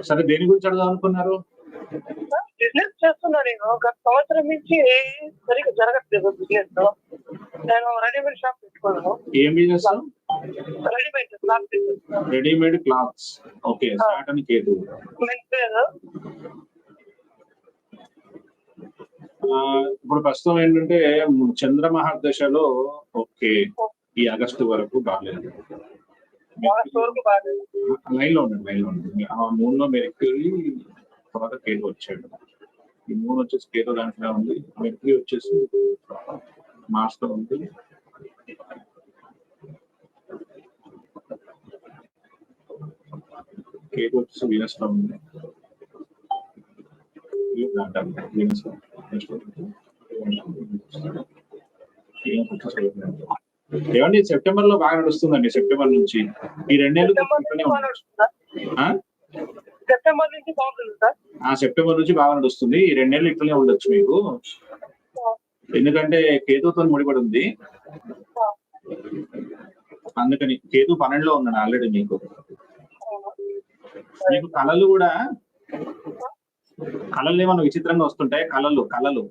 సరే దేని గురించి అడగాలి అనుకున్నారు బిజినెస్ చేస్తున్నా నేను. గత సంవత్సరం నుంచి సరిగ్గా జరగట్లేదు బిజినెస్ నేను రెడీమేడ్ షాప్ పెట్టుకున్నాను. ఏం business readymade cloth readymade clothes okay start అని కేతు ఆ, ఇప్పుడు ప్రస్తుతం ఏంటంటే చంద్ర మహాదశలో ఓకే ఈ ఆగస్టు వరకు బాగాలేదు. లైన్లో ఉండండి లైన్లో ఉండండి. ఆ మూన్లో మెరిక్యూరీ తర్వాత కేతు వచ్చాడు. ఈ మూడు వచ్చేసి కేతు దాంట్లో ఉంది. మెరిక్యూరీ వచ్చేసి మార్స్లో ఉంది. కేతు వచ్చేసి వీనస్లో ఉంది. వీనస్లో నెక్స్ట్ వచ్చేసి ఏమండి? సెప్టెంబర్లో బాగా నడుస్తుందండి. సెప్టెంబర్ నుంచి. ఈ రెండేళ్ళు సెప్టెంబర్ నుంచి? సెప్టెంబర్ నుంచి బాగుంటుంది సార్ ఆ సెప్టెంబర్ నుంచి బాగా నడుస్తుంది. ఈ రెండేళ్ళు ఇట్లనే ఉండొచ్చు మీకు. ఎందుకంటే కేతుతో ముడిపడి ఉంది అందుకని కేతు పన్నెండులో ఉన్నాడు ఆల్రెడీ మీకు. మీకు కళలు కూడా కళలు ఏమన్నా విచిత్రంగా వస్తుంటాయి? కళలు కళలు.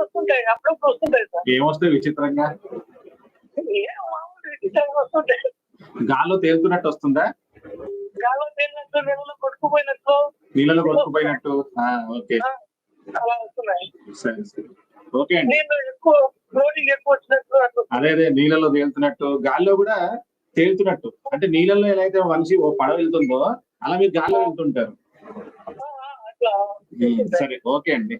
వస్తుంటాయి అప్పుడప్పుడు వస్తుంటాయి సార్. ఏమొస్తాయి విచిత్రంగా? ఏం మామూలు విచిత్రంగా వస్తుంటాయి గాల్లో తేలుతున్నట్టు వస్తుందా? గాల్లో తేలినట్టు నెలలో కొట్టుకుపోయినట్టు. నీళ్ళలో కొట్టుకుపోయినట్టు? ఓకే. ఆ, అలా వస్తున్నాయి. సరే సరే. ఓకే అండి. నీళ్ళు ఎక్కువ లోడింగ్ ఎక్కువ వచ్చినట్టు అదే అదే నీళ్ళలో తేలుతున్నట్టు. గాల్లో కూడా తేలుతున్నట్టు. అంటే నీళ్ళలో ఎలా అయితే మనిషి ఓ పడవ వెళ్తుందో అలా మీరు గాల్లో వెళ్తుంటారు. సరే ఓకే అండి.